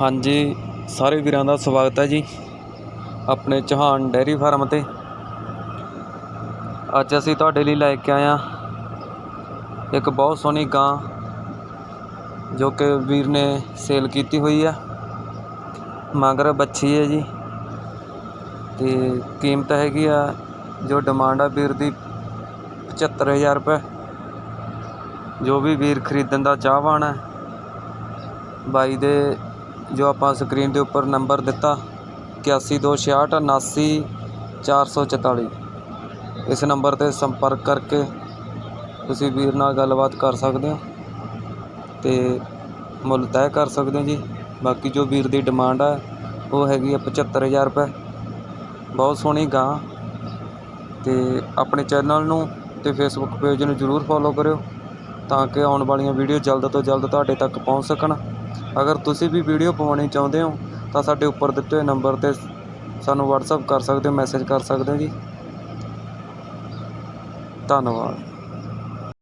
ਹਾਂਜੀ, ਸਾਰੇ ਵੀਰਾਂ ਦਾ ਸਵਾਗਤ ਹੈ ਜੀ। ਆਪਣੇ ਚੌਹਾਨ ਡੈਰੀ ਫਾਰਮ ਤੇ। ਅੱਜ ਅਸੀਂ ਤੁਹਾਡੇ ਲਈ ਲੈ ਕੇ ਆਏ ਹਾਂ ਇੱਕ ਬਹੁਤ ਸੋਹਣੀ ਗਾਂ, ਜੋ ਕਿ ਵੀਰ ਨੇ ਸੇਲ ਕੀਤੀ ਹੋਈ ਆ। ਮਗਰ ਬੱਚੀ ਹੈ ਜੀ। ਤੇ ਕੀਮਤ ਹੈਗੀ ਆ, ਜੋ ਡਿਮਾਂਡ ਆ ਵੀਰ ਦੀ 75000 ਰੁਪਏ। ਜੋ ਵੀ ਵੀਰ ਖਰੀਦਣ ਦਾ ਚਾਹਵਾਨ ਹੈ, ਬਾਈ ਦੇ ਜੋ ਆਪਾਂ ਸਕਰੀਨ ਦੇ ਉੱਪਰ ਨੰਬਰ ਦਿੱਤਾ 8126 444 ਇਸ ਨੰਬਰ ਤੇ ਸੰਪਰਕ ਕਰਕੇ ਤੁਸੀਂ ਵੀਰ ਨਾਲ ਗੱਲਬਾਤ ਕਰ ਸਕਦੇ ਹੋ ਅਤੇ ਮੁੱਲ ਤੈਅ ਕਰ ਸਕਦੇ ਹੋ ਜੀ। ਬਾਕੀ ਜੋ ਵੀਰ ਦੀ ਡਿਮਾਂਡ ਹੈ ਉਹ ਹੈਗੀ ਆ 75000 ਰੁਪਏ। ਬਹੁਤ ਸੋਹਣੀ ਗਾਂ। ਅਤੇ ਆਪਣੇ ਚੈਨਲ ਨੂੰ ਅਤੇ ਫੇਸਬੁੱਕ ਪੇਜ ਨੂੰ ਜਰੂਰ ਫੋਲੋ ਕਰਿਓ। ਤਾਂ ਕਿ ਆਉਣ ਵਾਲੀਆਂ ਵੀਡੀਓ ਜਲਦ ਤੋਂ ਜਲਦ ਤੁਹਾਡੇ ਤੱਕ ਪਹੁੰਚ ਸਕਣ। ਅਗਰ ਤੁਸੀਂ ਵੀ ਵੀਡੀਓ ਪਵਾਉਣੀ ਚਾਹੁੰਦੇ ਹੋ, ਤਾਂ ਸਾਡੇ ਉੱਪਰ ਦਿੱਤੇ ਹੋਏ ਨੰਬਰ ਤੇ ਸਾਨੂੰ WhatsApp ਕਰ ਸਕਦੇ ਹੋ ਮੈਸੇਜ ਕਰ ਸਕਦੇ ਹੋ ਜੀ। ਧੰਨਵਾਦ।